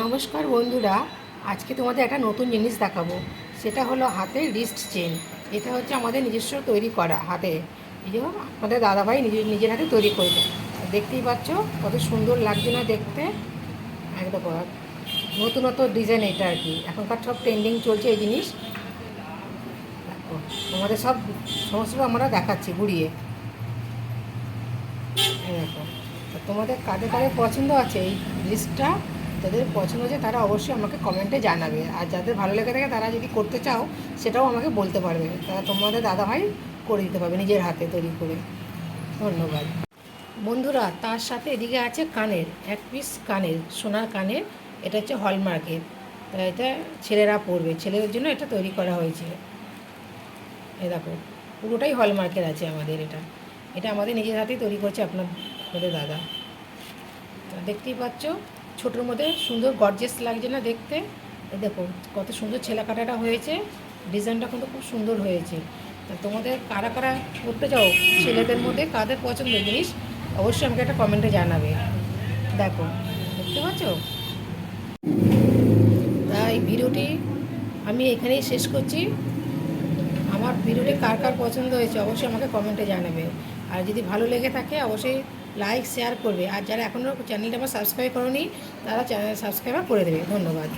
নমস্কার বন্ধুরা, আজকে তোমাদের একটা নতুন জিনিস দেখাবো। সেটা হলো হাতের রিস্ট চেন এটা হচ্ছে আমাদের নিজস্ব তৈরি করা হাতে। এই যে আমাদের দাদাভাই নিজের নিজের হাতে তৈরি করবে। দেখতেই পাচ্ছ, কত সুন্দর লাগছে না দেখতে? একদম নতুনত্ব ডিজাইন এটা আর কি। এখনকার সব ট্রেন্ডিং চলছে এই জিনিস। তোমাদের সব সমস্ত আমরা দেখাচ্ছি ঘুরিয়ে। দেখো তোমাদের কাদের কাদের পছন্দ আছে এই লিস্টটা যাদের পছন্দ আছে তারা অবশ্যই আমাকে কমেন্টে জানাবে। আর যাদের ভালো লেগে থাকে তারা যদি করতে চাও, সেটাও আমাকে বলতে পারবে। তারা তোমাদের দাদা দাদাভাই করে দিতে পারবে নিজের হাতে তৈরি করে। ধন্যবাদ। বন্ধুরা, তার সাথে এদিকে আছে কানের, এক পিস কানের, সোনার কানের। এটা হচ্ছে হলমার্কের তা এটা ছেলেরা পরবে। ছেলেদের জন্য এটা তৈরি করা হয়েছে। এই দেখো, পুরোটাই হলমার্কের আছে আমাদের এটা। এটা আমাদের নিজের হাতেই তৈরি করছে আপনার আপনাদের দাদা। দেখতেই পাচ্ছ? ছোটোর মধ্যে সুন্দর গর্জেস লাগছে না দেখতে। দেখো, কত সুন্দর ছেলা কাটাটা হয়েছে। ডিজাইনটা কিন্তু খুব সুন্দর হয়েছে। তা তোমাদের কারা কারা করতে চাও ছেলেদের মধ্যে, কাদের পছন্দের জিনিস, অবশ্যই আমাকে একটা কমেন্টে জানাবে। দেখো, দেখতে পাচ্ছ? তাই ভিডিওটি আমি এখানেই শেষ করছি। আমার ভিডিওটি কার কার পছন্দ হয়েছে, অবশ্যই আমাকে কমেন্টে জানাবে। আর যদি ভালো লেগে থাকে, অবশ্যই লাইক শেয়ার করবে। আর যারা এখনও চ্যানেলটা আমার সাবস্ক্রাইব করনি, তারা চ্যানেল সাবস্ক্রাইবার করে দেবে। ধন্যবাদ।